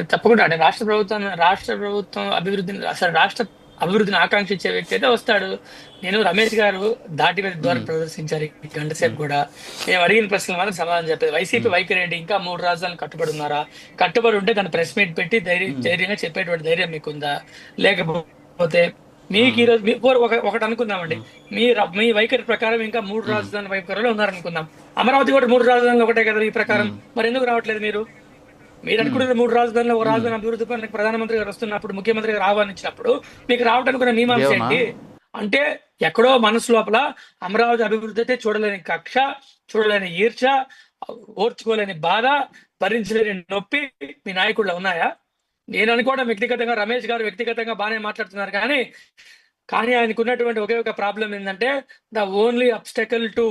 తప్పకుండా. అంటే రాష్ట్ర ప్రభుత్వం రాష్ట్ర ప్రభుత్వం అభివృద్ధిని అసలు రాష్ట్ర అభివృద్ధిని ఆకాంక్షించే వ్యక్తి అయితే వస్తాడు. నేను రమేష్ గారు దాటి మీద ద్వారా ప్రదర్శించారు ఈ గంట సేపు కూడా. మేము అడిగిన ప్రశ్నలు మాత్రం సమాధానం చెప్పేది వైసీపీ వైఖరి ఏంటి? ఇంకా మూడు రాజధానులు కట్టుబడి ఉన్నారా? కట్టుబడి ఉంటే దాన్ని ప్రెస్ మీట్ పెట్టి ధైర్యం ధైర్యంగా చెప్పేటువంటి ధైర్యం మీకుందా? లేకపోతే మీకు ఈ రోజు మీ- పోరు ఒక ఒకటి అనుకుందామండి. మీ మీ వైఖరి ప్రకారం ఇంకా మూడు రాజధానుల వైఖరిలో ఉన్నారనుకుందాం. అమరావతి కూడా మూడు రాజధానులు ఒకటే కదా ఈ ప్రకారం. మరి ఎందుకు రావట్లేదు మీరు? మీరు అనుకుంటే మూడు రాజధానులు ఒక రాజధాని అభివృద్ధి పనులకు ప్రధానమంత్రి గారు వస్తున్నప్పుడు ముఖ్యమంత్రి గారు ఆహ్వానించినప్పుడు మీకు రావడానికి కూడా ఏమన్నా? ఏంటి? అంటే ఎక్కడో మనసు లోపల అమరావతి అభివృద్ధి అయితే చూడలేని కక్ష చూడలేని ఈర్ష ఓర్చుకోలేని బాధ భరించలేని నొప్పి మీ నాయకుల్లో ఉన్నాయా? నేను అనుకోవడం వ్యక్తిగతంగా రమేష్ గారు వ్యక్తిగతంగా బాగానే మాట్లాడుతున్నారు కానీ కానీ ఆయనకు ఉన్నటువంటి ఒకే ఒక ప్రాబ్లం ఏంటంటే the only obstacle to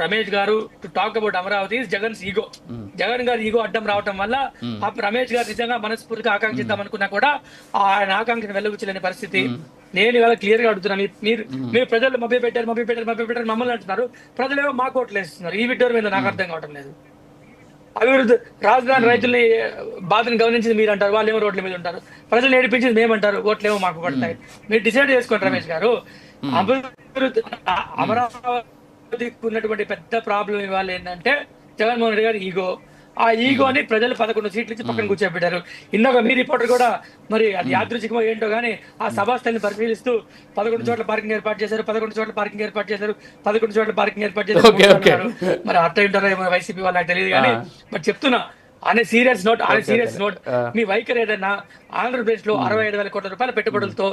Ramesh garu to talk about Amaravati Jagan's ego Jagan గారి ఈగో అడ్డం రావటం వల్ల ఆ రమేష్ గారు నిజంగా మనస్ఫూర్తిగా ఆకాంక్షిద్దాం అనుకున్నా కూడా ఆయన ఆకాంక్షను వెళ్ళవచ్చలేని పరిస్థితి. నేను ఇవాళ క్లియర్గా అడుగుతున్నా మీ- మీరు మీరు ప్రజలు మభ్య పెట్టారు మభ్య పెట్టారు మభ్య పెట్టారు మమ్మల్ని అంటున్నారు. ప్రజలేమో మా కోట్లు వేస్తున్నారు. ఈ విడ్డోర్ మీద నాకు అర్థం కావటం లేదు. అభివృద్ధి రాజధాని రైతుల్ని బాధను గమనించింది మీరు అంటారు వాళ్ళు ఏమో రోడ్ల మీద ఉంటారు. ప్రజలు ఏడిపించింది మేమంటారు ఓట్లు ఏమో మాకు పడతాయి. మీరు డిసైడ్ చేసుకోండి రమేష్ గారు. అభివృద్ధి అ- అమరావతికి ఉన్నటువంటి పెద్ద ప్రాబ్లం ఇవాళ ఏంటంటే జగన్మోహన్ రెడ్డి గారి ఈగో ఆ ఈగోని ప్రజలు పదకొండు సీట్లు ఇచ్చి పక్కన కూర్చోబెట్టారు. ఇందాక మీ రిపోర్టర్ కూడా మరి అది యాదృచ్ఛికమో ఏంటో కానీ ఆ సభాస్థలిని పరిశీలిస్తూ పదకొండు చోట్ల పార్కింగ్ ఏర్పాటు చేశారు పదకొండు చోట్ల పార్కింగ్ ఏర్పాటు చేశారు పదకొండు చోట్ల పార్కింగ్ ఏర్పాటు చేశారు. మరి అట్ట ఉంటారో ఏమో వైసీపీ వాళ్ళు నాకు తెలియదు కానీ బట్ చెప్తున్నా అనే సీరియస్ నోట్ అనే సీరియస్ నోట్ మీ వైఖరి ఏదైనా ఆంధ్రప్రదేశ్లో అరవై ఐదు వేల కోట్ల రూపాయల పెట్టుబడులతో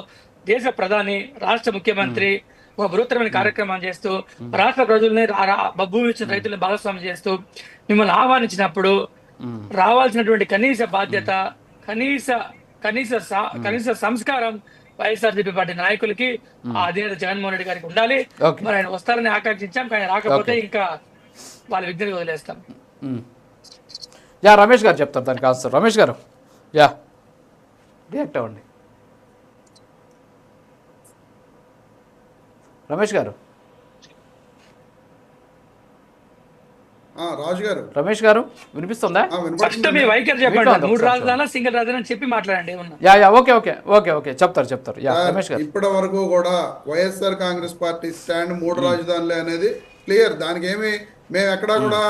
దేశ ప్రధాని రాష్ట్ర ముఖ్యమంత్రి ఒక బృహత్తరమైన కార్యక్రమాన్ని చేస్తూ రాష్ట్ర ప్రజల్ని భూమి ఇచ్చిన రైతులను భాగస్వామ్యం చేస్తూ మిమ్మల్ని ఆహ్వానించినప్పుడు రావాల్సినటువంటి కనీస బాధ్యత కనీస కనీస కనీస సంస్కారం వైఎస్ఆర్సీపీ పార్టీ నాయకులకి ఆ అధినేత జగన్మోహన్ రెడ్డి గారికి ఉండాలి. మరి ఆయన వస్తారని ఆకాంక్షించాం కానీ రాకపోతే ఇంకా వాళ్ళ విజ్ఞని వదిలేస్తాం. యా రమేష్ గారు చెప్తారు దానికి కాదు రమేష్ గారు యా రియాక్ట్ అవ్వండి. రమేష్ గారు. ఆ, రాజు గారు. రమేష్ గారు వినిపిస్తుందా? ఆ, ఫస్ట్ వినపడుతుందా? మీ వైఖరి చెప్పండి. వింటాను మూడు ఒకసారి రాజధానుల సింగిల్ రాజధాని అని చెప్పి మాట్లాడండి ఏమన్నా. Yeah yeah okay okay okay okay. చెప్తారు చెప్తారు. యా రమేష్ గారు. ఇప్పటి వరకు కూడా వైఎస్ఆర్ కాంగ్రెస్ పార్టీ స్టాండ్ మూడు రాజధానులే అనేది క్లియర్. దానికి ఏమి మేము ఎక్కడా కూడా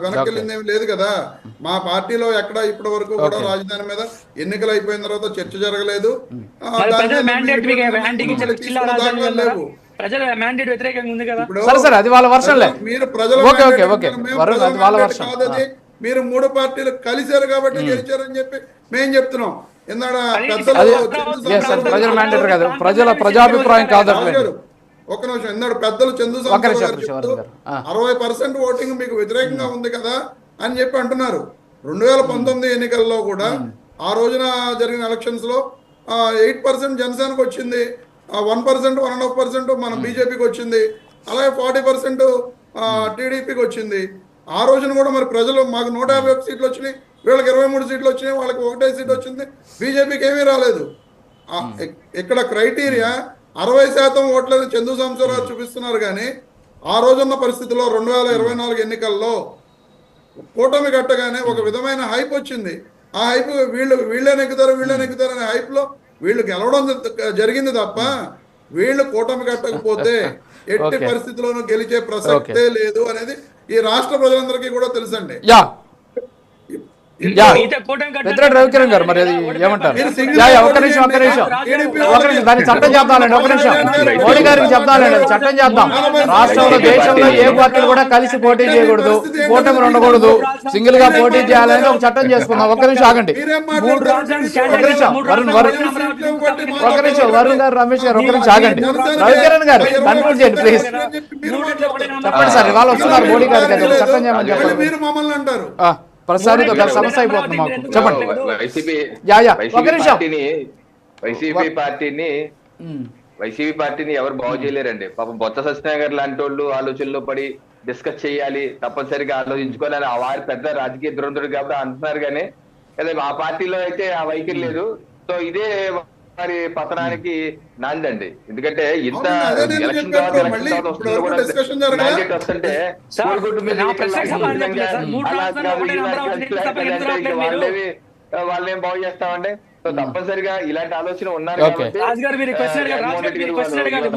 వెనక్కి వెళ్ళింది ఏమి లేదు కదా. మా పార్టీలో ఎక్కడ ఇప్పటి వరకు కూడా రాజధాని మీద ఎన్నికలు అయిపోయిన తర్వాత చర్చ జరగలేదు? లేవు. ప్రజల మ్యాండేట్ వ్యతిరేకంగా ఉంది కదా? ఇప్పుడు సరే సరే అది వాళ్ళ వర్షంలే. మీరు ప్రజల ఓకే, ఓకే, mandate ఓకే. మేము వరుణ్, ప్రజల అది వాళ్ళ mandate వర్షం. కాదది. మీరు మూడు పార్టీలు కలిశారు కాబట్టి గెలిచారని చెప్పి మేము చెప్తున్నాం. ప్రజల కాదు. ప్రజల ప్రజాభిప్రాయం కాదు ఒక్క నిమిషం ఇందాడు పెద్దలు చందు. అరవై పర్సెంట్ ఓటింగ్ మీకు వ్యతిరేకంగా ఉంది కదా అని చెప్పి అంటున్నారు. రెండు వేల పంతొమ్మిది ఎన్నికల్లో కూడా ఆ రోజున జరిగిన ఎలక్షన్స్లో ఎయిట్ పర్సెంట్ జనసేనకు వచ్చింది. One percent one and half percent మన బీజేపీకి వచ్చింది. అలాగే ఫార్టీ పర్సెంట్ టీడీపీకి వచ్చింది. ఆ రోజున కూడా మరి ప్రజలు మాకు నూట యాభై సీట్లు వచ్చినాయి. వీళ్ళకి ఇరవై మూడు సీట్లు వచ్చినాయి. వాళ్ళకి ఒకటే సీట్ వచ్చింది. బీజేపీకి ఏమీ రాలేదు. ఇక్కడ క్రైటీరియా అరవై శాతం ఓట్లని చందు సంవత్సరాలు చూపిస్తున్నారు కానీ ఆ రోజున్న పరిస్థితిలో రెండు వేల ఇరవై నాలుగు ఎన్నికల్లో కూటమి కట్టగానే ఒక విధమైన హైప్ వచ్చింది. ఆ హైప్ వీళ్ళు వీళ్ళే నెగ్గుతారు వీళ్ళే నెగ్గుతారు అనే హైప్లో వీళ్ళు గెలవడం జరిగింది తప్ప వీళ్ళు కూటమి కట్టకపోతే ఎట్టి. పరిస్థితిలోనూ గెలిచే ప్రసక్తే లేదు అనేది ఈ రాష్ట్ర ప్రజలందరికీ కూడా తెలుసండి యా యా మిగతా కూటమి కట్టిన- పెద్దిరెడ్డి రవికిరణ్ గారు మరి అది ఏమంటారు? ఒక్క నిమిషం చేయండి. నిమిషం. ఒక్క నిమిషం. దాన్ని చట్టం చేద్దామండి ఒక్క నిమిషం. మోడీ గారికి చెప్తానండి అది చట్టం చేద్దాం రాష్ట్రంలో దేశంలో ఏ పార్టీలు కూడా కలిసి పోటీ చేయకూడదు కూటమి ఉండకూడదు సింగిల్గా పోటీ చేయాలని ఒక చట్టం చేసుకుందాం. ఒక్క నిమిషం ఆగండి. స్టాండర్డ్ నిమిషం. వరుణ్ వరుణ్ ఒక్క నిమిషం వరుణ్ గారు రమేష్ గారు ఒక్క నిమిషం ఆగండి. రవికిరణ్ గారు కన్క్లూడ్ చేయండి ప్లీజ్ చెప్పండి. సార్ ఇవాళ వస్తున్నారు మోడీ గారికి ఒక చట్టం చేయమని చెప్పండి. ఆ, ఒక సమస్య అయిపోతుంది మాకు. చెప్పండి. ఒక నిమిషం. పార్టీని వైసీపీ పార్టీని. వైసీపీ పార్టీని ఎవరు బాగు చేయలేరండి. పాపం బొత్స సత్యనారాయణ లాంటి వాళ్ళు ఆలోచనలో పడి డిస్కస్ చేయాలి తప్పనిసరిగా ఆలోచించుకోవాలని ఆ వారి పెద్ద రాజకీయ దురంతుడు కాబట్టి అంటున్నారు కానీ అదే మా పార్టీలో అయితే ఆ వైఖరి లేదు. సో ఇదే వారి పతనానికి నాందండి. ఎందుకంటే ఇంత ఎలక్షన్. తర్వాత మళ్ళీ ఎలక్షన్ తర్వాత వస్తుంది కూడా వస్తుంటే మీద? వాళ్ళేవి ఏం బాగు చేస్తామంటే సో తప్పనిసరిగా ఇలాంటి ఆలోచన ఉన్నారు గారు గారు గారు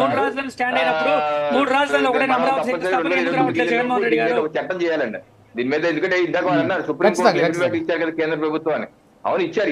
వాళ్ళు గారు. చట్టం చేయాలండి. దీని మీద ఎందుకంటే ఇందాక వాళ్ళు అన్నారు సుప్రీం ఖచ్చితంగా, కోర్టు ఖచ్చితంగా. ఇచ్చారు కదా కేంద్ర ప్రభుత్వం అని అవును ఇచ్చారు.